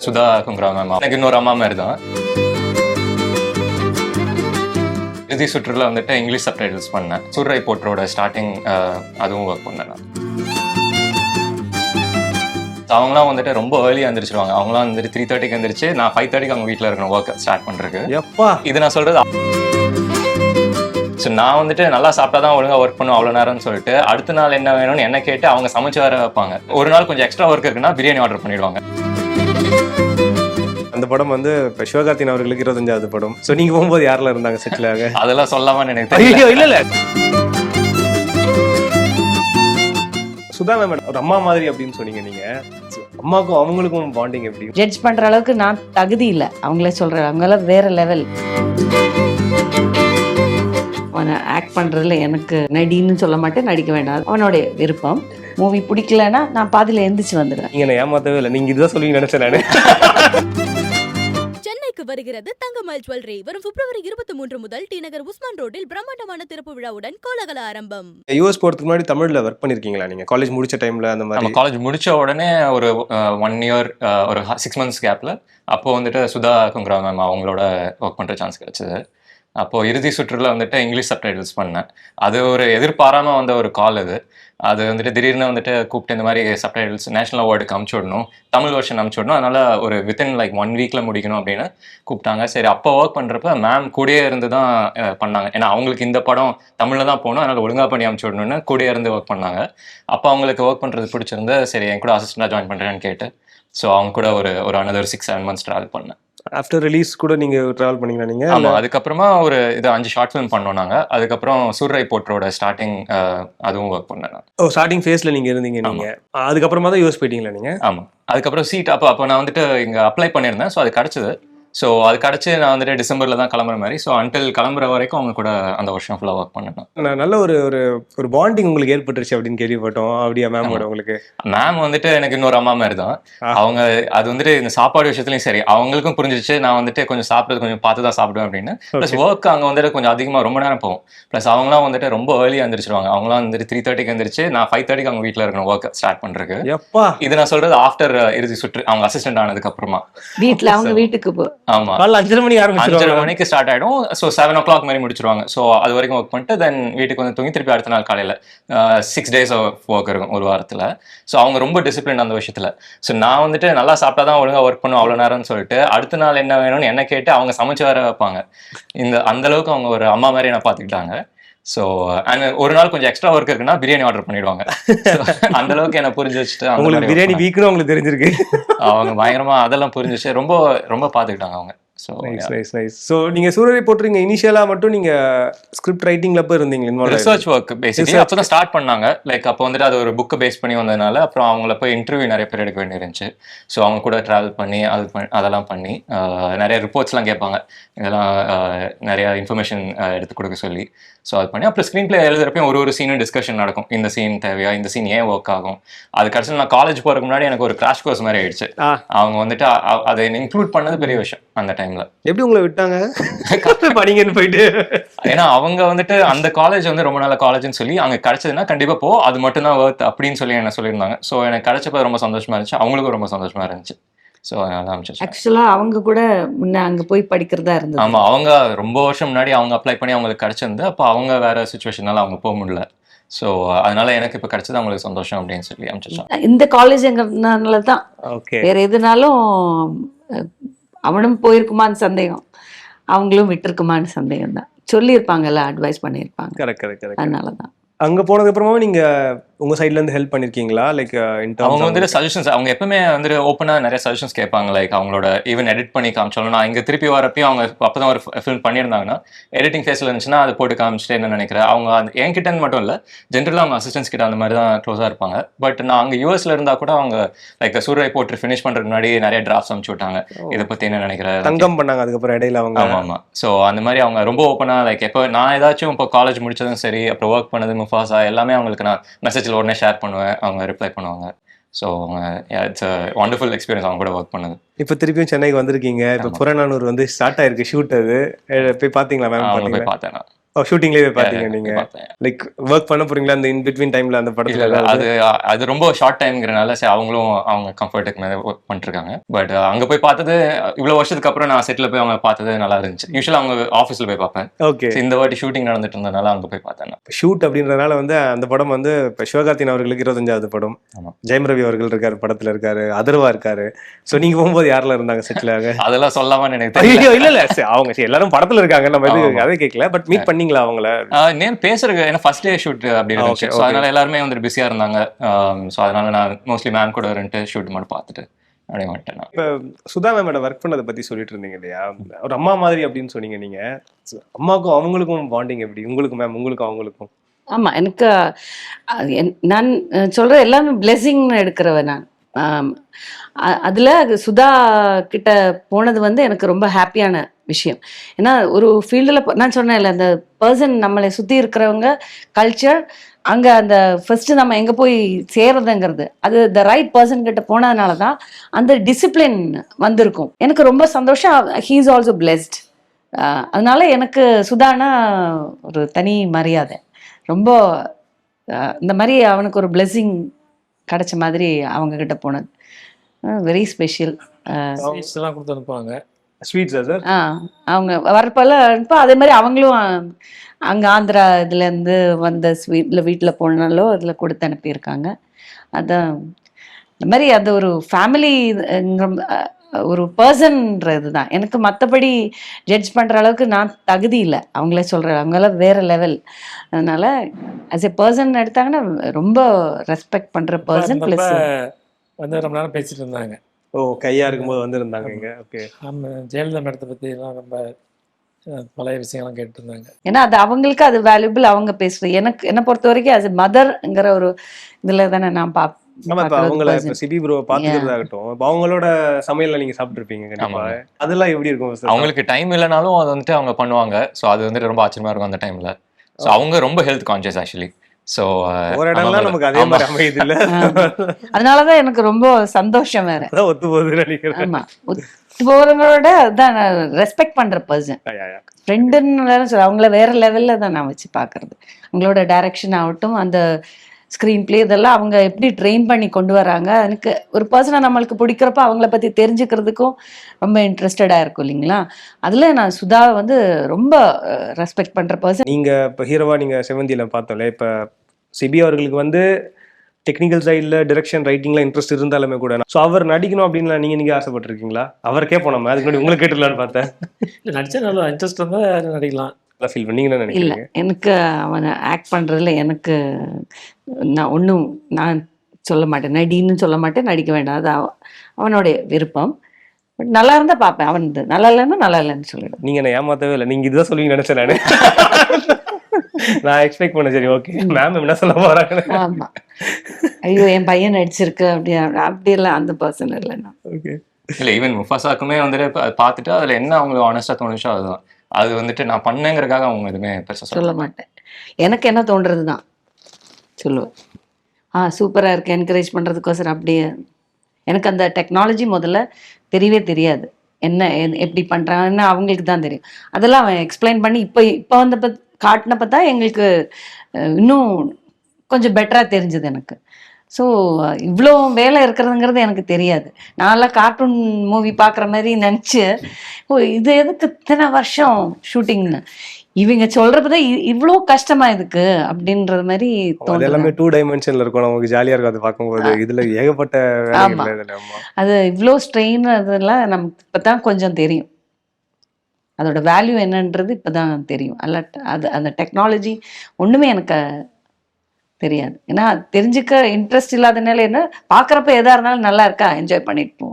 Sudha Kongara ma'am எனக்கு இன்னொரு அம்மா மாதிரி தான் இறுதி சுற்றுல வந்துட்டு இங்கிலீஷ் சப்டைட்டில்ஸ் பண்ணேன் சூர்ரை போட்டரோட ஸ்டார்டிங் அதுவும் ஒர்க் பண்ணேன் அவங்களாம் வந்துட்டு ரொம்ப ஏர்லியாக எழுந்திரிச்சிருவாங்க அவங்களாம் வந்துட்டு த்ரீ தேர்ட்டிக்கு எழுந்திரிச்சு நான் ஃபைவ் தேர்ட்டிக்கு அவங்க வீட்டில் இருக்கணும் ஒர்க் ஸ்டார்ட் பண்ணுறதுக்கு எப்பா இது நான் சொல்றது ஸோ நான் வந்துட்டு நல்லா சாப்பிட்டா தான் ஒழுங்கா ஒர்க் பண்ணும் அவ்வளோ நேரம்னு சொல்லிட்டு அடுத்த நாள் என்ன வேணும்னு என்ன கேட்டு அவங்க சமைச்சு வர வைப்பாங்க ஒரு நாள் கொஞ்சம் எக்ஸ்ட்ரா ஒர்க் இருக்குன்னா பிரியாணி ஆர்டர் பண்ணிடுவாங்க படம் வந்து இப்ப சிவகார்த்தின் அவர்களுக்கு இருபத்தஞ்சாவது படம். சோ நீங்க போகும்போது யாரெல்லாம் இருந்தாங்க செட்டில் ஆக? அதெல்லாம் சொல்லாமன்னு எனக்கு தெரியல ஐயோ இல்ல இல்ல. சுதா மேம் ஒரு அம்மா மாதிரி அப்படின்னு சொன்னீங்க நீங்க. அம்மாக்கும் அவங்களுக்கும் பாண்டிங் எப்படி ஜட்ஜ் பண்ற அளவுக்கு நான் தகுதி இல்லை. அவங்களே சொல்றேன் அவங்களாம் வேற லெவல் அவனை ஆக்ட் பண்றதுல எனக்கு நடின்னு சொல்ல மாட்டேன். நடிக்க வேண்டாம். அவனுடைய விருப்பம். மூவி பிடிக்கலன்னா நான் பாதியில எந்திரிச்சு வந்துடுவேன் நீங்க என்ன ஏமாத்தவே இல்லை. நீங்க இதுதான் சொல்லுவீங்க நினைச்சேன் நானு. வருகிறது. தங்கமல் ஜுவல்லரி வரும் பிப்ரவரி இருபத்தி மூன்று முதல் டி நகர் உஸ்மான் ரோட்டில் பிரம்மாண்டமான திறப்பு விழாவுடன் கோலாகல ஆரம்பம். யூஎஸ் போறதுக்கு முன்னாடி தமிழ்ல ஒர்க் பண்ணிருக்கீங்களா நீங்க? காலேஜ் முடிச்ச டைம்ல அந்த நம்ம மாதிரி காலேஜ் முடிச்ச உடனே ஒரு ஒன் இயர் ஒரு சிக்ஸ் மந்த்ஸ் கேப்ல அப்போ வந்துட்டு சுதா குங்குரா மேம் அவங்களோட ஒர்க் பண்ற சான்ஸ் கிடைச்சது. அப்போ இறுதி சுற்றுல வந்துட்டு இங்கிலீஷ் சப்டைட்டில்ஸ் பண்ணேன். அது ஒரு எதிர்பாராமல் வந்த ஒரு கால் அது. அது வந்துட்டு திடீர்னு வந்துட்டு கூப்பிட்டு இந்த மாதிரி சப்டைட்டில்ஸ் நேஷனல் அவார்டுக்கு அமுச்சு விடணும் தமிழ் வருஷன் அமுச்சு விடணும் ஒரு வித்தின் லைக் ஒன் வீக்கில் முடிக்கணும் அப்படின்னு கூப்பிட்டாங்க. சரி அப்போ ஒர்க் பண்ணுறப்ப மேம் கூடயே இருந்து தான் பண்ணாங்க. ஏன்னா அவங்களுக்கு இந்த படம் தமிழில் தான் போகணும் அதனால் ஒழுங்காக பண்ணி அமுச்சு விடணும்னு கூடயே இருந்து ஒர்க் பண்ணாங்க. அப்போ அவங்களுக்கு ஒர்க் பண்ணுறது பிடிச்சிருந்து சரி என் கூட அசிஸ்டண்டாக ஜாயின் பண்ணுறேன்னு கேட்டு ஸோ அவங்க கூட ஒரு ஒரு another six seven months travel பண்ணேன். ஆஃப்டர் ரிலீஸ் கூட நீங்க டிராவல் பண்ணீங்களா நீங்க? ஆமா அதுக்கப்புறமா ஒரு இது அஞ்சு ஷார்ட் ஃபிலிம் பண்ணோம் நாங்க. அதுக்கப்புறம் சூர்ரை போட்டரோட ஸ்டார்டிங் அதுவும் ஒர்க் பண்ணேன். ஓ ஸ்டார்டிங் ஃபேஸ்ல நீங்க இருந்தீங்க நீங்க. அதுக்கப்புறமா தான் யூஎஸ் போயிட்டீங்களா நீங்க? ஆமா. அதுக்கப்புறம் சீட் அப்போ அப்போ நான் வந்துட்டு இங்க அப்ளை பண்ணியிருந்தேன். ஸோ அது கிடைச்சது. ஸோ அது கிடைச்சு நான் வந்துட்டு டிசம்பர்ல தான் கிளம்புற மாதிரி. ஸோ அன்டில் கிளம்புற வரைக்கும் அவங்க கூட அந்த வருஷம் ஃபுல்லாக ஒர்க் பண்ணேன் நான் நல்ல ஒரு ஒரு ஒரு பாண்டிங் உங்களுக்கு ஏற்பட்டுருச்சு அப்படின்னு கேள்விப்பட்டோம். அப்படியா மேமோட உங்களுக்கு? மேம் வந்துட்டு எனக்கு இன்னொரு அம்மா மாதிரி தான். அவங்க அது வந்துட்டு இந்த சாப்பாடு விஷயத்துலயும் சரி அவங்களுக்கும் புரிஞ்சிச்சு நான் வந்துட்டு கொஞ்சம் சாப்பிட்றது கொஞ்சம் பார்த்து தான் சாப்பிடுவேன் அப்படின்னு. ப்ளஸ் ஒர்க் அங்கே வந்துட்டு கொஞ்சம் அதிகமாக ரொம்ப நேரம் போகும். ப்ளஸ் அவங்களாம் வந்துட்டு ரொம்ப ஏர்லியாக எந்திரிச்சிருவாங்க. அவங்களாம் வந்துட்டு த்ரீ தேர்ட்டிக்கு எந்திரிச்சு நான் ஃபைவ் தேர்ட்டிக்கு அவங்க வீட்டில் இருக்கணும் ஒர்க் ஸ்டார்ட் பண்றதுக்கு. எப்பா. இது நான் சொல்றது ஆஃப்டர் இறுதி சுற்று. அவங்க அசிஸ்டன்ட் ஆனதுக்கு அப்புறமா. வீட்டுல அவங்க வீட்டுக்கு போ ஆமா. காலைல அஞ்சரை மணிக்கு அஞ்சரை ஆரம்பிச்சிருவாங்க மணிக்கு ஸ்டார்ட் ஆயிடும். ஸோ செவன் ஓ கிளாக் மாதிரி முடிச்சிருவாங்க. ஸோ அது வரைக்கும் ஒர்க் பண்ணிட்டு தென் வீட்டுக்கு வந்து தூங்கி திருப்பி அடுத்த நாள் காலையில சிக்ஸ் டேஸ் ஒர்க் இருக்கும் ஒரு வாரத்துல. ஸோ அவங்க ரொம்ப டிசிப்ளின் அந்த விஷயத்துல. ஸோ நான் வந்துட்டு நல்லா சாப்பிட்டா தான் ஒழுங்கா ஒர்க் பண்ணும் அவ்வளோ நேரம்னு சொல்லிட்டு அடுத்த நாள் என்ன வேணும்னு என்ன கேட்டு அவங்க சமைச்சு வர வைப்பாங்க. இந்த அந்த அளவுக்கு அவங்க ஒரு அம்மா மாதிரி என்ன பார்த்துக்கிட்டாங்க. ஸோ அண்ட் ஒரு நாள் கொஞ்சம் எக்ஸ்ட்ரா ஒர்க் இருக்குன்னா பிரியாணி ஆர்டர் பண்ணிடுவாங்க. அந்த அளவுக்கு என்ன புரிஞ்சு வச்சுட்டு மாதிரி பிரியாணி வீக்குன்னு உங்களுக்கு தெரிஞ்சிருக்கு. அவங்க பயங்கரமா அதெல்லாம் புரிஞ்சு வச்சு ரொம்ப ரொம்ப பார்த்துக்கிட்டாங்க அவங்க. So nice nice nice so நீங்க சூரரை போட்டுறீங்க இனிஷியலா மட்டும் நீங்க ஸ்கிரிப்ட் ரைட்டிங்ல போய் இருந்தீங்க இன்வால்வ் ரிசர்ச் ஒர்க் பேசிக்கலி. அப்போ தான் ஸ்டார்ட் பண்ணாங்க. லைக் அப்போ வந்துட்டு அது ஒரு புக்கை பேஸ் பண்ணி வந்ததுனால அப்புறம் அவங்கள போய் இன்டர்வியூ நிறைய பேர் எடுக்க வேண்டியிருந்துச்சு. ஸோ அவங்க கூட ட்ராவல் பண்ணி அது பண்ணி அதெல்லாம் பண்ணி நிறைய ரிப்போர்ட்ஸ்லாம் கேட்பாங்க. இதெல்லாம் நிறைய இன்ஃபர்மேஷன் எடுத்து கொடுக்க சொல்லி. ஸோ அது பண்ணி அப்புறம் ஸ்க்ரீன் பிளே எழுதுறப்பையும் ஒரு ஒரு சீனும் டிஸ்கஷன் நடக்கும். இந்த சீன் தேவையா? இந்த சீன் ஏன் ஒர்க் ஆகும்? அது கடைசியில் நான் காலேஜ் போகிறதுக்கு முன்னாடி எனக்கு ஒரு கிராஷ் கோர்ஸ் மாதிரி ஆயிடுச்சு. அவங்க வந்துட்டு அதை இன்க்ளூட் பண்ணது பெரிய விஷயம். அந்த டைம்ல எப்படி உங்களை விட்டாங்க? படிங்கன்னு போயிட்டு. ஏன்னா அவங்க வந்துட்டு அந்த காலேஜ் வந்து ரொம்ப நல்ல காலேஜ்னு சொல்லி அங்க கிடைச்சதுன்னா கண்டிப்பா போ அது மட்டும் தான் ஒர்த் அப்படின்னு சொல்லி என்ன சொல்லியிருந்தாங்க. ஸோ எனக்கு கிடைச்சப்ப ரொம்ப சந்தோஷமா இருந்துச்சு. அவங்களுக்கும் ரொம்ப சந்தோஷமா இருந்துச்சு. ஸோ அதனால அமைச்சு ஆக்சுவலா அவங்க கூட முன்ன அங்க போய் படிக்கிறதா இருந்தது. ஆமா அவங்க ரொம்ப வருஷம் முன்னாடி அவங்க அப்ளை பண்ணி அவங்களுக்கு கிடைச்சிருந்து அப்போ அவங்க வேற சுச்சுவேஷனால அவங்க போக முடியல. ஸோ அதனால எனக்கு இப்போ கிடைச்சது அவங்களுக்கு சந்தோஷம் அப்படின்னு சொல்லி அமைச்சிருச்சாங்க இந்த காலேஜ்ங்கிறதுனால தான். ஓகே வேற எதுனாலும் அவனும் போயிருக்குமான்னு சந்தேகம். அவங்களும் விட்டுருக்குமான்னு சந்தேகம் தான் சொல்லியிருப்பாங்கல்ல அட்வைஸ் பண்ணியிருப்பாங்க. அதனால தான் அங்க போனதுக்கு அப்புறமா உங்க சைடுல இருந்து ஹெல்ப் பண்ணிருக்கீங்களா? லைக் இன் அவங்க வந்துட்டு சஜஷன்ஸ் அவங்க எப்பவுமே வந்துட்டு ஓப்பனா நிறைய சஜஷன்ஸ் கேட்பாங்க. லைக் அவங்களோட ஈவன் எடிட் பண்ணி காமிச்சாலும் நான் இங்க திருப்பி வரப்பயும் அவங்க அப்பதான் ஒரு ஃபிலிம் பண்ணியிருந்தாங்கன்னா எடிட்டிங் ஃபேஸ்ல இருந்துச்சுன்னா அதை போட்டு காமிச்சிட்டு என்ன நினைக்கிறேன்? அவங்க அந்த என்கிட்ட மட்டும் இல்ல ஜென்ரலா அவங்க அசிஸ்டன்ஸ் கிட்ட அந்த மாதிரி தான் க்ளோஸா இருப்பாங்க. பட் நான் அங்க யூஎஸ்ல இருந்தா கூட அவங்க லைக் சூரிய போட்டு ஃபினிஷ் பண்றதுக்கு முன்னாடி நிறைய டிராஃப்ட்ஸ் அனுப்பிச்சு விட்டாங்க. இதை பத்தி என்ன நினைக்கிற தங்கம் பண்ணாங்க அதுக்கப்புறம் இடையில அவங்க. ஆமா ஆமா. ஸோ அந்த மாதிரி அவங்க ரொம்ப ஓப்பனா லைக் எப்போ நான் ஏதாச்சும் இப்போ காலேஜ் முடிச்சதும் சரி அப்புறம் ஒர்க் பண்ணது முஃபாசா எல்லாமே அவங்களுக்கு நான் மெசேஜில் உடனே ஷேர் பண்ணுவேன். அவங்க ரிப்ளை பண்ணுவாங்க. ஸோ இட்ஸ் ஒண்டர்ஃபுல் எக்ஸ்பீரியன்ஸ் அவங்க கூட ஒர்க் பண்ணது. இப்ப திருப்பியும் சென்னைக்கு வந்திருக்கீங்க. இப்ப. புறநானூர் வந்து ஸ்டார்ட் ஆயிருக்கு. ஷூட் அது. போய் பாத்தீங்களா மேம் அவங்க போய் பார்த்தேன் ஷூட்டிங்லேயே பாத்தீங்க நீங்க? பார்த்தேன். லைக் ஒர்க் பண்ண போறீங்களா? அந்த இன் பிட்வீன் டைம்ல அந்த படத்துல? அது அது ரொம்ப ஷார்ட் டைம்ங்கிறனால சரி அவங்களும் அவங்க கம்ஃபர்ட்டுக்கு ஒர்க் பண்ணிருக்காங்க பட் அங்க போய் பார்த்தது இவ்வளவு வருஷத்துக்கு அப்புறம் நான் செட்டில் போய் அவங்க பார்த்தது நல்லா இருந்துச்சு. யூஸ்வலாக அவங்க ஆஃபீஸ்ல போய் பார்ப்பேன். ஓகே இந்த வாட்டி ஷூட்டிங் நடந்துட்டு இருந்ததுனால அங்க போய் பார்த்தேன். ஷூட் அப்படின்றதுனால வந்து அந்த படம் வந்து இப்போ சிவகார்த்தின் அவர்களுக்கு இருபத்தஞ்சாவது படம். ஜெயம் ரவி அவர்கள் இருக்காரு படத்துல இருக்காரு அதர்வா இருக்காரு. சோ நீங்க போகும்போது யாரெல்லாம் இருந்தாங்க செட்டில் அதெல்லாம் சொல்லாமன்னு எனக்கு இல்ல இல்ல. அவங்க எல்லாரும் படத்துல இருக்காங்க. நம்ம. எதுவும் அதை கேட்கல. பட் மீட் பண்ணீங்களா அவங்கள? நேம் பேசுறதுக்கு ஏன்னா ஃபர்ஸ்ட் டே ஷூட் அப்படி Ah, இருந்துச்சு. ஸோ. அதனால எல்லாருமே வந்துட்டு பிஸியா இருந்தாங்க. ஸோ அதனால நான் மோஸ்ட்லி மேம் கூட இருந்துட்டு ஷூட் மட்டும் பார்த்துட்டு அப்படியே வந்துட்டேன் நான். சுதா மேமோட ஒர்க் பண்ணதை பத்தி சொல்லிட்டு இருந்தீங்க இல்லையா? ஒரு அம்மா மாதிரி அப்படின்னு சொன்னீங்க நீங்க. So, அம்மாக்கும் அவங்களுக்கும் பாண்டிங் எப்படி? உங்களுக்கு மேம் உங்களுக்கும் அவங்களுக்கும்? ஆமா எனக்கு நான் சொல்ற எல்லாமே பிளெஸிங்னு எடுக்கிறவ நான். அதில் அது சுதா கிட்ட போனது வந்து எனக்கு ரொம்ப ஹாப்பியான விஷயம். ஏன்னா ஒரு ஃபீல்டில் நான் சொன்னேன் இல்லை அந்த பர்சன் நம்மளை சுற்றி இருக்கிறவங்க கல்ச்சர் அங்கே அந்த ஃபர்ஸ்ட் நம்ம எங்கே போய் சேர்றதுங்கிறது அது த ரைட் பர்சன் கிட்ட போனதுனால தான் அந்த டிசிப்ளின் வந்திருக்கும். எனக்கு ரொம்ப சந்தோஷம். ஹீ இஸ் ஆல்சோ பிளெஸ்ட் அதனால எனக்கு சுதானா ஒரு தனி மரியாதை. ரொம்ப இந்த மாதிரி அவனுக்கு ஒரு பிளெஸ்ஸிங் கிடைச்ச மாதிரி அவங்க கிட்ட போனது வெரி ஸ்பெஷல் ஸ்வீட்ஸ் எல்லாம் கொடுத்து அனுப்புவாங்க. ஸ்வீட்ஸா சார் ஆ அவங்க வரப்பெல்லாம் அனுப்ப அதே மாதிரி அவங்களும் அங்கே ஆந்திரா இதுலேருந்து வந்த ஸ்வீட்டில் வீட்டில் போனாலோ அதில் கொடுத்து அனுப்பியிருக்காங்க. அதான் இந்த மாதிரி அது ஒரு ஃபேமிலி ஒரு பர்சன்ன்றது தான். எனக்கு மற்றபடி ஜட்ஜ் பண்ணுற அளவுக்கு நான் தகுதி இல்லை. அவங்களே சொல்கிறேன் அவங்களாம் வேற லெவல் அதனால ஆஸ் எ பர்சன் எடுத்தாங்கன்னா ரொம்ப ரெஸ்பெக்ட் பண்ணுற பர்சன் ப்ளஸ் வந்து ரொம்ப நேரம் பேசிட்டு இருந்தாங்க. ஓ கையா இருக்கும்போது வந்திருந்தாங்க ஓகே நம்ம ஜெயலலிதா மேடத்தை பத்தி எல்லாம் ரொம்ப பழைய விஷயங்கள்லாம் கேட்டு இருந்தாங்க ஏன்னா அது அவங்களுக்கு அது வேல்யூபிள் அவங்க பேசுறது. எனக்கு என்னை பொறுத்த வரைக்கும் as a மதர்ங்கிற ஒரு இதுல தானே நான் பா ஆமா இப்ப அவங்கள. இப்ப சிபி ப்ரோ பாத்துக்கிறதாகட்டும். இப்ப அவங்களோட சமையல்ல நீங்க சாப்பிட்டுருப்பீங்க கண்டிப்பா. அதெல்லாம் எப்படி இருக்கும்? அவங்களுக்கு டைம் இல்லைனாலும் அது வந்துட்டு அவங்க பண்ணுவாங்க. ஸோ அது வந்துட்டு ரொம்ப ஆச்சரியமா இருக்கும் அந்த டைம்ல ஸோ அவங்க ரொம்ப ஹெல்த் கான்ஷியஸ் ஆக்சுவலி ஸோ ஒரு இடம்லாம் நமக்கு அதே மாதிரி அமையுது இல்ல அதனாலதான் எனக்கு ரொம்ப சந்தோஷம் வேற. அதான் ஒத்து போகுதுன்னு நினைக்கிறேன். ஆமா. ஒத்து போறவங்களோட அதான் ரெஸ்பெக்ட் பண்ற பர்சன். ஃப்ரெண்டுன்னு சொல்ல அவங்கள வேற லெவல்ல தான் நான் வச்சு பார்க்கறது அவங்களோட டைரக்ஷன் ஆகட்டும் அந்த ஸ்க்ரீன் பிளே இதெல்லாம் அவங்க எப்படி ட்ரெயின் பண்ணி கொண்டு வராங்க? எனக்கு ஒரு பர்சனை நம்மளுக்கு பிடிக்கிறப்ப அவங்கள பற்றி தெரிஞ்சுக்கிறதுக்கும் ரொம்ப இன்ட்ரெஸ்டடாக இருக்கும் இல்லைங்களா? அதில் நான் சுதா வந்து ரொம்ப ரெஸ்பெக்ட் பண்ணுற பர்சன் நீங்க இப்ப ஹீரோவா நீங்க செவந்தியில பார்த்தோம்ல இப்ப சிபி அவர்களுக்கு வந்து டெக்னிக்கல் சைடில் டிரெக்ஷன் ரைட்டிங்ல இன்ட்ரெஸ்ட் இருந்தாலுமே கூட ஸோ அவர் நடிக்கணும் அப்படின்னு நீங்க நீங்க ஆசைப்பட்டிருக்கீங்களா? அவர் கேட்போம் நம்ம அதுக்கு முன்னாடி உங்களை கேட்டுலான்னு பார்த்தேன். இல்லை நடிச்சா நல்லா இன்ட்ரெஸ்ட் இருந்தால் நடிக்கலாம். ஃபீல் பண்ணீங்க என்ன இல்லை எனக்கு அவனை ஆக்ட் பண்ணுறதுல எனக்கு நான் ஒன்றும் நான் சொல்ல மாட்டேன். நடின்னு சொல்ல மாட்டேன் நடிக்க வேண்டாம். அது அவ- அவனுடைய விருப்பம். பட் நல்லா இருந்தா பார்ப்பேன் அவன் நல்லா இல்லைன்னா நல்லா இல்லைன்னு சொல்லிடுவேன் நீங்க என்ன ஏமாத்தவே இல்லை. நீங்க இதுதான் சொல்லுவீங்க நினைச்சேன் நானு. நான் எக்ஸ்பெக்ட் பண்ண சரி ஓகே மேம் என்ன சொல்ல போறாங்க ஆமா. ஐயோ என் பையன் நடிச்சிருக்கு அப்படி அப்படியெல்லாம் அந்த பர்சன் இல்லை நான். ஓகே இல்லை ஈவன் முஃபாசாக்குமே வந்துட்டு பார்த்துட்டு அதில் என்ன அவங்களுக்கு ஆனஸ்டாக தோணுச்சோ அதுதான். அது வந்துட்டு நான் பண்ணேங்கிறதுக்காக அவங்க எதுவுமே பெருசாக சொல்ல மாட்டேன். எனக்கு என்ன தோன்றது தான் சொல்லுவேன். ஆ சூப்பராக இருக்கு என்கரேஜ் பண்ணுறதுக்கோசரம் அப்படியே. எனக்கு அந்த டெக்னாலஜி முதல்ல தெரியவே தெரியாது. என்ன எப்படி பண்ணுறாங்கன்னு அவங்களுக்கு தான் தெரியும். அதெல்லாம் அவன் எக்ஸ்பிளைன் பண்ணி இப்போ இப்போ வந்தப்ப காட்டினப்ப தான் எங்களுக்கு இன்னும் கொஞ்சம் பெட்டராக தெரிஞ்சது எனக்கு. ஸோ இவ்வளோ வேலை இருக்கிறதுங்கிறது எனக்கு தெரியாது. நான்லாம் கார்ட்டூன் மூவி பார்க்குற மாதிரி நினச்சி ஓ இது எதுக்கு இத்தனை வருஷம் ஷூட்டிங்னு இவங்க சொல்றப்பதான் இ- இவ்ளோ கஷ்டமா இதுக்கு அப்படின்றது மாதிரி அது எல்லாமே டூ டைமென்ஷன்ல இருக்கும். நமக்கு ஜாலியா இருக்கும் அது பார்க்கும்போது. இதுல ஏகப்பட்ட அது இவ்ளோ ஸ்ட்ரெயின் அதெல்லாம் நமக்கு இப்பதான் கொஞ்சம் தெரியும். அதோட வேல்யூ என்னன்றது இப்பதான் தெரியும். அல்ல அது அந்த டெக்னாலஜி ஒண்ணுமே எனக்கு தெரியாது. ஏன்னா தெரிஞ்சுக்க இன்ட்ரெஸ்ட் இல்லாதனால என்ன பார்க்குறப்ப எதா இருந்தாலும் நல்லா இருக்கா? என்ஜாய் பண்ணிட்டு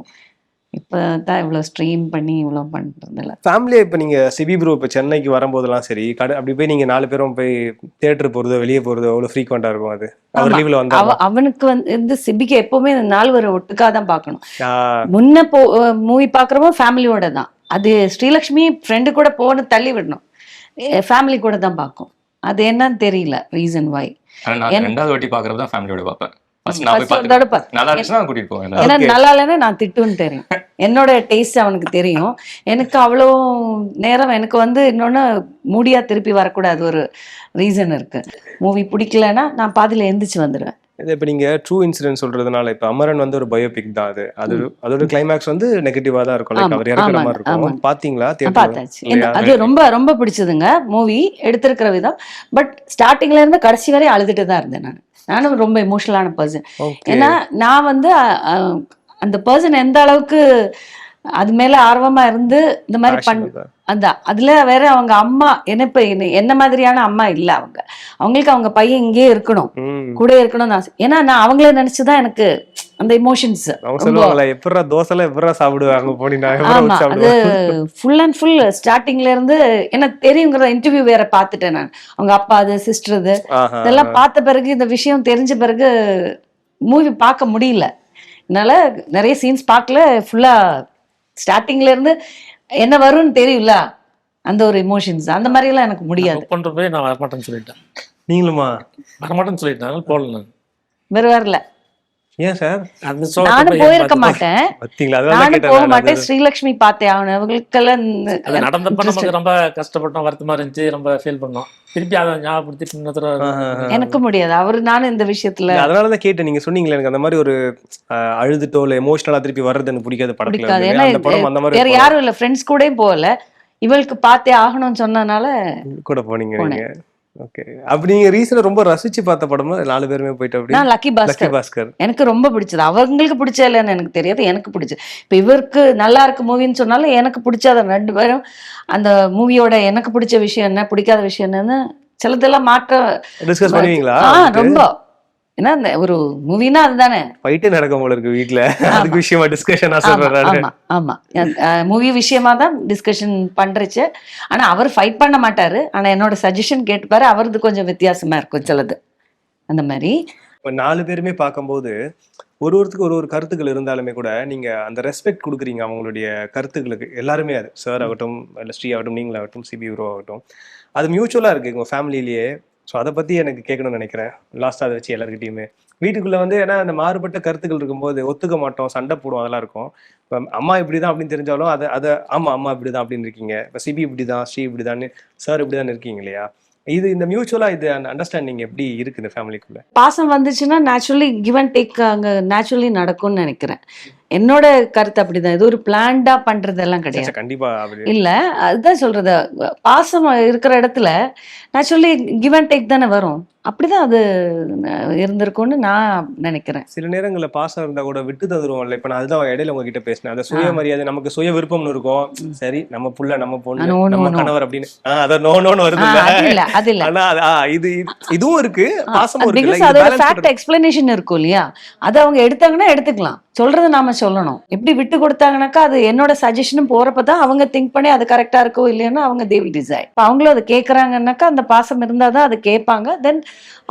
இப்போ தான் இவ்வளோ ஸ்ட்ரீம் பண்ணி இவ்வளோ பண்ணுறதில்ல ஃபேமிலியா இப்ப நீங்க சிபி ப்ரோ இப்ப சென்னைக்கு வரும்போதெல்லாம் சரி கடை அப்படி போய் நீங்க நாலு பேரும் போய் தியேட்டர் போறதோ வெளியே போறதோ அவ்வளவு ஃப்ரீக்வெண்டா இருக்கும் அது. அவர். லீவ்ல வந்தா அவனுக்கு வந்து இந்த சிபிக்கு எப்பவுமே இந்த நாள் ஒரு ஒட்டுக்கா தான் பார்க்கணும் முன்ன போ மூவி பார்க்குறப்போ ஃபேமிலியோட தான். அது ஸ்ரீலக்ஷ்மி ஃப்ரெண்டு கூட போன தள்ளி விடணும். ஃபேமிலி கூட தான் பார்க்கும் அது என்னன்னு தெரியல ரீசன் வை ஆனால் நான் ரெண்டாவது வாட்டி பார்க்குறப்ப தான் ஃபேமிலியோட பார்ப்பேன். ஏன்னா. நல்லா இல்லைன்னா நான் திட்டுன்னு தெரியும். என்னோட டேஸ்ட் அவனுக்கு தெரியும். எனக்கு அவ்வளோ நேரம் எனக்கு வந்து இன்னொன்னு மூடியா திருப்பி வரக்கூடாது ஒரு ரீசன் இருக்கு. மூவி பிடிக்கலன்னா நான் பாதியில எந்திரிச்சு வந்துடுவேன். இது இப்போ நீங்க ட்ரூ இன்சிடென்ட் சொல்றதுனால இப்போ அமரன் வந்து ஒரு பயோபிக் தான் அது. அது அதோட கிளைமேக்ஸ் வந்து நெகட்டிவா தான் இருக்கும். லைக் அவர் இறக்குற மாதிரி இருக்கும். தியேட்டர்ல பார்த்தாச்சு அது ரொம்ப ரொம்ப பிடிச்சதுங்க. மூவி எடுத்திருக்கிற விதம். பட் ஸ்டார்டிங்ல இருந்து கடைசி வரை அழுதுட்டு தான் இருந்தேன் நான். நானும் ரொம்ப எமோஷனலான பர்சன் ஏன்னா நான் வந்து அந்த பர்சன் எந்த அளவுக்கு அது மேல ஆர்வமா இருந்து இந்த மாதிரி பண் அந்த அதுல வேற அவங்க அம்மா என்ன இப்ப என்ன- என்ன மாதிரியான அம்மா இல்ல அவங்க. அவங்களுக்கு அவங்க பையன் இங்கேயே இருக்கணும். கூட இருக்கணும்னு ஆசை. ஏன்னா நான் அவங்கள நினைச்சுதான் எனக்கு அந்த சொல்லுவாங்களே எப்படா தோசைல எப்படா சாப்பிடுவாங்க? வச்சு அது ஃபுல் அண்ட் ஃபுல் ஸ்டார்டிங்ல இருந்து எனக்கு தெரியுங்கிற இன்டர்வியூ வேற பார்த்துட்டேன் நான். அவங்க அப்பா அது சிஸ்டர் இது ஆஹா. இதெல்லாம் பார்த்த பிறகு இந்த விஷயம் தெரிஞ்ச பிறகு மூவி பார்க்க முடியல. என்னால நிறைய சீன்ஸ் பார்க்கல ஃபுல்லா ஸ்டார்டிங்ல இருந்து என்ன வரும்னு தெரியும்ல? அந்த ஒரு எமோஷன்ஸ் அந்த மாதிரி எல்லாம் எனக்கு முடியாது. புக் பண்ணுற போய் நான் வரமாட்டேன்னு சொல்லிட்டேன். நீங்களுமா? வரமாட்டேன்னு சொல்லிட்டேன். போகல நான். வேற வரல ஏன் சார்? நானும் போய் போயிருக்க பார்த்து- மாட்டேன். பாத்தீங்களா? அதனால நானும் கேட்டேன் போக நான். மாட்டேன். அது- ஸ்ரீலக்ஷ்மி பார்த்தேன் அவன். அவங்களுக்கெல்லாம் இந்த- அது நடந்தப்ப interest நமக்கு ரொம்ப கஷ்டப்பட்டோம் வருத்தமா இருந்துச்சு ரொம்ப ஃபீல் பண்ணோம். திருப்பி அதை ஞாபகப்படுத்தி இன்னொரு. எனக்கு முடியாது. அவரு நானும் இந்த விஷயத்துல அதனாலதான் கேட்டேன். நீங்க சொன்னீங்களே எனக்கு அந்த மாதிரி ஒரு அஹ், அழுதுட்டோ இல்ல எமோஷனலா திருப்பி வர்றது எனக்கு பிடிக்காது படத்துல. பிடிக்காது. இருந்து. ஏன்னா அந்த படம் அந்த மாதிரி வேற. யாரும் இல்ல. ஃப்ரெண்ட்ஸ் கூடயும் போகல. இவளுக்கு பார்த்தே ஆகணும்னு சொன்னனால கூட போனீங்க நீங்க. ஓகே அப்படி நீங்க ரீசன ரொம்ப ரசிச்சு பார்த்த படமா? நாலு பேருமே போயிட்டு அப்படி? லக்கி பாஸ்கர் பாஸ்கர் எனக்கு ரொம்ப பிடிச்சது. அவங்களுக்கு பிடிச்ச இல்லைன்னு எனக்கு தெரியாது. எனக்கு பிடிச்சது இப்போ இவருக்கு நல்லா இருக்கு மூவின்னு சொன்னாலும் எனக்கு பிடிச்ச ரெண்டு பேரும் அந்த மூவியோட எனக்கு பிடிச்ச விஷயம் என்ன பிடிக்காத விஷயம் என்னன்னு சிலதெல்லாம் மாற்ற டிஸ்கஸ் பண்ணுவீங்களா? ஆ ரொம்ப. ஏன்னா இந்த ஒரு மூவினா அதுதானே. ஃபைட்டே நடக்கும் போல இருக்கு வீட்ல. அதுக்கு விஷயமா டிஸ்கஷன் ஆமா ஆமா மூவி விஷயமா தான் டிஸ்கஷன் பண்றச்சு. ஆனா அவர் ஃபைட் பண்ண மாட்டாரு. ஆனா என்னோட சஜஷன் கேட்டுப்பாரு. அவரது கொஞ்சம் வித்தியாசமா இருக்கும் சிலது. அந்த மாதிரி. இப்போ நாலு பேருமே பார்க்கும்போது ஒரு ஒருத்துக்கு ஒரு ஒரு கருத்துக்கள் இருந்தாலுமே கூட நீங்க அந்த ரெஸ்பெக்ட் கொடுக்குறீங்க அவங்களுடைய கருத்துக்களுக்கு. எல்லாருமே அது. சார் ஆகட்டும் இல்லை ஸ்ரீ ஆகட்டும் நீங்களாகட்டும் சிபி ஆகட்டும் அது மியூச்சுவலாக இருக்கு. உங்க ஃபேமிலிலேயே ஸோ அதை பற்றி எனக்கு கேட்கணும்னு நினைக்கிறேன். லாஸ்ட்டாக அதை வச்சு எல்லாருக்கிட்டையுமே வீட்டுக்குள்ளே வந்து ஏன்னா அந்த மாறுபட்ட கருத்துக்கள் இருக்கும்போது ஒத்துக்க மாட்டோம் சண்டை போடுவோம் அதெல்லாம் இருக்கும். இப்போ அம்மா இப்படி தான் அப்படின்னு தெரிஞ்சாலும் அதை அதை ஆமாம் அம்மா இப்படி தான் அப்படின்னு இருக்கீங்க. இப்போ சிபி இப்படி தான் ஸ்ரீ இப்படி தான் சார் இப்படி தான் இருக்கீங்க இல்லையா? இது இந்த மியூச்சுவலா இது அந்த அண்டர்ஸ்டாண்டிங் எப்படி இருக்கு இந்த ஃபேமிலிக்குள்ள பாசம் வந்துச்சுன்னா நேச்சுரலி கிவ் அண்ட் டேக் அங்க நேச்சுரலி நடக்கும்னு நினைக்கிறேன். என்னோட கருத்து அப்படிதான். இது ஒரு பிளான்டா பண்றதெல்லாம் கிடையாது. கண்டிப்பா இல்ல அதுதான் சொல்றது. பாசம் இருக்கிற இடத்துல நேச்சுரலி கிவ் அண்ட் டேக் தானே வரும். அப்படிதான் அது இருந்திருக்கும்னு நான் நினைக்கிறேன். சில நேரங்கள்ல பாசம் இருந்தா கூட விட்டு தந்துருவோம்ல. இப்ப நான் அதுதான் இடையில உங்ககிட்ட பேசினேன். அந்த சுய மரியாதை நமக்கு சுய விருப்பம்னு இருக்கும். சரி நம்ம புள்ள நம்ம பொண்ணு நம்ம. கணவர் அப்படின்னு. அதான் நோ நோன்னு வருது இல்ல? அது இல்ல ஆனா இது இது- இதுவும் இருக்கு பிகாஸ் அதோட ஃபேக்ட் எக்ஸ்பிளனேஷன் இருக்கும் இல்லையா? அதை அவங்க எடுத்தாங்கன்னா எடுத்துக்கலாம். சொல்றதை நாம சொல்லணும். எப்படி விட்டு கொடுத்தாங்கனாக்கா அது என்னோட சஜஷனும் போறப்ப தான் அவங்க திங்க் பண்ணி அது கரெக்டா இருக்கோ இல்லையோன்னு அவங்க தேவி டிசைட் இப்போ அவங்களும் அதை கேட்கறாங்கன்னாக்கா அந்த பாசம் இருந்தால் தான் அதை கேட்பாங்க. தென்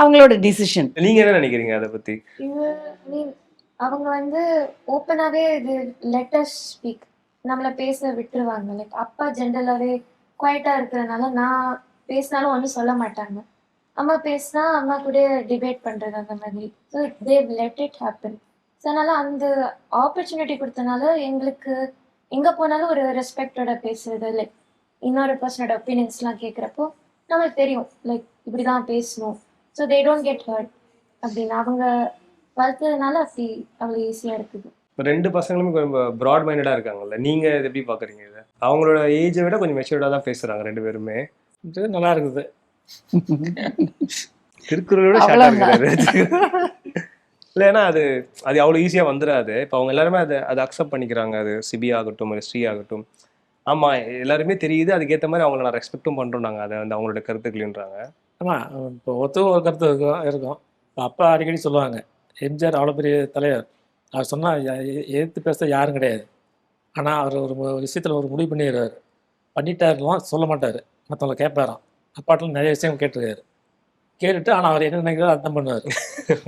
அவங்களோட டிசிஷன் நீங்க என்ன நினைக்கிறீங்க அதை பத்தி? அவங்க வந்து ஓப்பனாகவே இது லெட்டர் ஸ்பீக் நம்மளை பேச விட்டுருவாங்க. லைக் அப்பா ஜென்ரலாகவே குவைட்டாக இருக்கிறதுனால நான் பேசினாலும் ஒன்றும் சொல்ல மாட்டாங்க. அம்மா பேசினா அம்மா கூட டிபேட் பண்ணுறது அந்த மாதிரி. So they let it happen so அதனால் அந்த ஆப்பர்ச்சுனிட்டி கொடுத்தனால எங்களுக்கு எங்கே போனாலும் ஒரு ரெஸ்பெக்டோட பேசுறது லைக் இன்னொரு பர்சனோட ஒப்பீனியன்ஸ்லாம் கேட்குறப்போ நம்மளுக்கு தெரியும் லைக் இப்படி தான் பேசணும். So they don't get hurt அப்படின்னு. அவங்க வளர்த்ததுனால அப்படி அவ்வளோ ஈஸியாக இருக்குது. இப்ப ரெண்டு பசங்களுமே கொஞ்சம் ப்ராட் மைண்டடா இருக்காங்கல்ல. நீங்க இதை எப்படி பாக்குறீங்க இதை? அவங்களோட ஏஜை விட கொஞ்சம் மெச்சூர்டா தான் பேசுறாங்க ரெண்டு பேருமே. இது நல்லா இருக்குது. திருக்குறளோட ஷார்ட்டா அவ்வளவுதான். இருக்கிறாரு. இல்லைன்னா அது அது அவ்வளோ ஈஸியாக வந்துடாது இப்போ அவங்க எல்லாருமே அதை அதை அக்செப்ட் பண்ணிக்கிறாங்க. அது சிபி ஆகட்டும் இல்லை ஸ்ரீ ஆகட்டும். ஆமாம் எல்லாருமே தெரியுது. அதுக்கேற்ற மாதிரி அவங்கள நான் ரெஸ்பெக்டும் பண்ணுறோம் நாங்கள் அதை வந்து அவங்களோட கருத்துக்கள்ன்றாங்க. ஆமாம் இப்போ ஒத்து ஒரு கருத்து இருக்கும் இருக்கும். இப்போ அப்பா அடிக்கடி சொல்லுவாங்க எம்ஜிஆர் அவ்வளோ பெரிய தலைவர். அவர் சொன்னால் எதிர்த்து பேச யாரும் கிடையாது. ஆனால் அவர் ஒரு விஷயத்தில் ஒரு முடிவு பண்ணிடுறாரு பண்ணிட்டாருலாம் சொல்ல மாட்டார். மற்றவங்களை கேட்பாராம் அப்பாட்டில் நிறைய விஷயம் கேட்டிருக்காரு. கேட்டுட்டு ஆனால் அவர் என்ன நினைக்கிறாரோ அர்த்தம் பண்ணுவார்.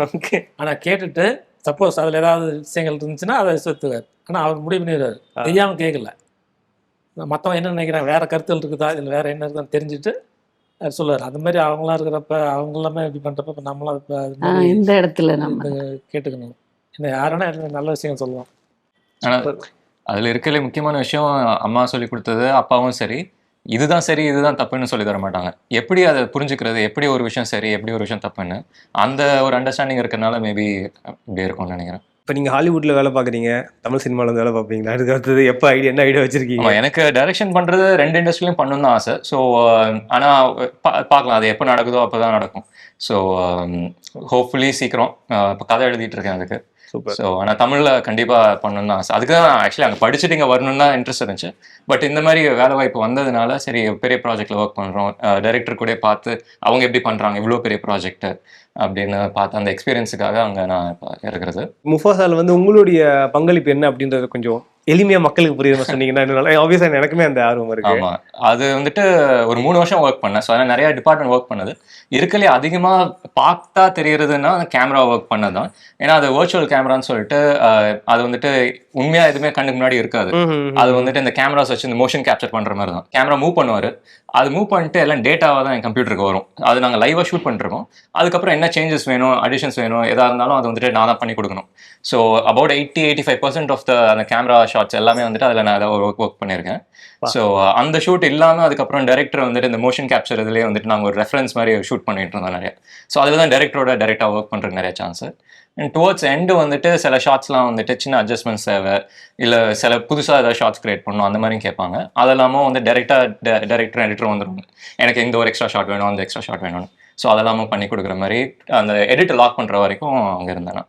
ஓகே ஆனால் கேட்டுட்டு சப்போஸ் அதில் ஏதாவது விஷயங்கள் இருந்துச்சுன்னா அதை சொத்துவார். ஆனால் அவர் முடிவு பண்ணிடுறாரு தெரியாமல் கேட்கல மற்றவங்க என்ன நினைக்கிறாங்க வேற கருத்துகள் இருக்குதா? இதில் வேற என்ன இருக்குதான்னு தெரிஞ்சுட்டு சொல்லுவார். அந்த மாதிரி அவங்களாம் இருக்கிறப்ப அவங்க எல்லாமே இப்படி பண்ணுறப்ப இப்போ நம்மளாம் இப்போ அது இந்த இடத்துல நம்ம. கேட்டுக்கணும். என்ன யாருன்னா நல்ல விஷயம் சொல்லலாம் ஆனா அதுல இருக்கிற முக்கியமான விஷயம் அம்மா சொல்லி கொடுத்தது அப்பாவும் சரி. இதுதான் சரி இதுதான் தப்புன்னு சொல்லி தர மாட்டாங்க. எப்படி அதை புரிஞ்சுக்கிறது எப்படி ஒரு விஷயம் சரி எப்படி ஒரு விஷயம் தப்புன்னு அந்த ஒரு அண்டர்ஸ்டாண்டிங் இருக்கறனால மேபி இப்படி இருக்கும்னு நினைக்கிறேன். இப்போ நீங்கள் ஹாலிவுட்ல வேலை பார்க்குறீங்க தமிழ் சினிமாவில் வேலை பார்ப்பீங்களா? அதுக்கு அடுத்தது எப்போ ஐடியா என்ன ஐடியா வச்சிருக்கீங்க? எனக்கு டைரக்ஷன் பண்றது ரெண்டு இண்டஸ்ட்ரியிலும் பண்ணணும்னு தான் ஆசை. ஸோ ஆனா பா பார்க்கலாம் அது எப்போ நடக்குதோ அப்பதான் நடக்கும். ஸோ ஹோப்ஃபுல்லி சீக்கிரம் இப்போ கதை எழுதிட்டு இருக்கேன் அதுக்கு. சூப்பர் ஸோ ஆனால் தமிழில் கண்டிப்பாக பண்ணணும்னு ஆசை. அதுக்கு தான் ஆக்சுவலி அங்கே படிச்சுட்டு இங்கே வரணும்னு தான் இன்ட்ரெஸ்ட் இருந்துச்சு. பட் இந்த மாதிரி வேலை வாய்ப்பு வந்ததுனால சரி பெரிய ப்ராஜெக்டில் ஒர்க் பண்ணுறோம் டைரக்டர் கூட பார்த்து அவங்க எப்படி பண்ணுறாங்க இவ்வளோ பெரிய ப்ராஜெக்ட் அப்படின்னு பார்த்து அந்த எக்ஸ்பீரியன்ஸுக்காக அங்கே நான் இப்போ இருக்கிறது முஃபாசால வந்து உங்களுடைய பங்களிப்பு என்ன அப்படின்றத கொஞ்சம் எளிமையா மக்களுக்கு புரியுற மாதிரி சொன்னீங்கன்னா ஆப்வியஸாக எனக்குமே அந்த ஆர்வம் இருக்கு. ஆமா. அது வந்துட்டு ஒரு மூணு வருஷம் ஒர்க் பண்ணேன். ஸோ அதனால் நிறைய டிபார்ட்மெண்ட் ஒர்க் பண்ணது. இருக்கலே அதிகமாக பார்த்தா தெரியறதுன்னா கேமரா ஒர்க் பண்ணதான் ஏன்னா அது வர்ச்சுவல் கேமரான்னு சொல்லிட்டு அது வந்துட்டு உண்மையா எதுவுமே கண்ணுக்கு முன்னாடி இருக்காது. அது வந்துட்டு இந்த கேமராஸ் வச்சு இந்த மோஷன் கேப்சர் பண்ற மாதிரி தான் கேமரா மூவ் பண்ணுவாரு. அது மூவ் பண்ணிட்டு எல்லாம் டேட்டாவாக தான் என் கம்ப்யூட்டருக்கு வரும். அது நாங்கள் லைவாக ஷூட் பண்ணிருக்கோம். அதுக்கப்புறம் என்ன சேஞ்சஸ் வேணும் அடிஷன்ஸ் வேணும் எதாக இருந்தாலும் அது வந்துட்டு நான் தான் பண்ணி கொடுக்கணும். So about eighty eighty five percent of the அந்த கேமரா ஷாட்ஸ் எல்லாமே வந்துட்டு அதில் நான் ஏதாவது ஒர்க் ஒர்க் பண்ணியிருக்கேன். ஸோ அந்த ஷூட் இல்லாமல் அதுக்கப்புறம் டேரக்டர் வந்துட்டு இந்த மோஷன் கேப்சர் இதுலேயே வந்துட்டு நாங்கள் ஒரு ரெஃபரன்ஸ் மாதிரி ஷூட் பண்ணிட்டு இருந்தோம் நிறைய. ஸோ அதில் தான் டேரக்டரோட டேரெக்டாக ஒர்க் பண்ணுறதுக்கு நிறைய சான்ஸ் அண்ட் டுவர்ட்ஸ் எண்டு வந்துட்டு சில ஷார்ட்ஸ்லாம் வந்துட்டு சின்ன அட்ஜஸ்ட்மெண்ட்ஸ் தேவை. இல்லை சில புதுசாக ஏதாவது ஷார்ட்ஸ் கிரியேட் பண்ணணும் அந்த மாதிரியும் கேட்பாங்க. அதெல்லாமும் வந்து டேரெக்டாக டேரக்டர் எடிட்டர் வந்துருவாங்க. எனக்கு இந்த ஒரு எக்ஸ்ட்ரா ஷாட் வேணும் அந்த எக்ஸ்ட்ரா ஷாட் வேணும்னு. ஸோ அதெல்லாமும் பண்ணி கொடுக்குற மாதிரி அந்த எடிட்டர் லாக் பண்ணுற வரைக்கும் அங்கே இருந்தேன்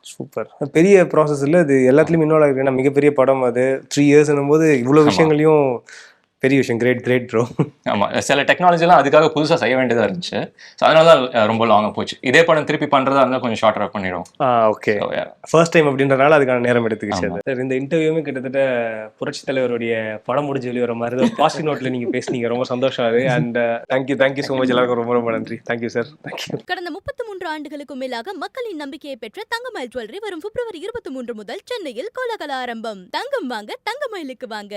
சூப்பர் பெரிய ப்ராசஸ் இல்லை இது எல்லாத்துலேயும் இன்வால்வ் ஆகிருக்கு ஏன்னா மிகப்பெரிய படம் அது. த்ரீ இயர்ஸ் போது இவ்வளோ. விஷயங்களையும் பெரிய விஷயம் கிரேட் கிரேட் ப்ரோ ஆமாம் சில டெக்னாலஜிலாம் அதுக்காக புதுசாக செய்ய வேண்டியதாக இருந்துச்சு. ஸோ அதனால தான் ரொம்ப லாங்காக போச்சு. இதே படம் திருப்பி பண்ணுறதா இருந்தால் கொஞ்சம் ஷார்ட்டராக பண்ணிடுவோம். ஆ ஓகே. ஃபர்ஸ்ட் டைம் அப்படின்றனால அதுக்கான நேரம் எடுத்துக்கிச்சு. சார் இந்த இன்டர்வியூமே கிட்டத்தட்ட புரட்சி தலைவருடைய படம் முடிஞ்சு வெளிவர மாதிரி தான். பாசிட்டிவ் நோட்ல நீங்க பேசுனீங்க. ரொம்ப சந்தோஷம் அது. And thank you thank you so much எல்லாருக்கும் ரொம்ப ரொம்ப நன்றி. தேங்க்யூ சார் தேங்க்யூ கடந்த முப்பத்தி மூன்று ஆண்டுகளுக்கும் மேலாக மக்களின் நம்பிக்கையை பெற்ற தங்கமயில் ஜுவல்லரி வரும் பிப்ரவரி இருபத்தி மூன்று முதல் சென்னையில் கோலாகல ஆரம்பம். தங்கம் வாங்க தங்கமயிலுக்கு வாங்க.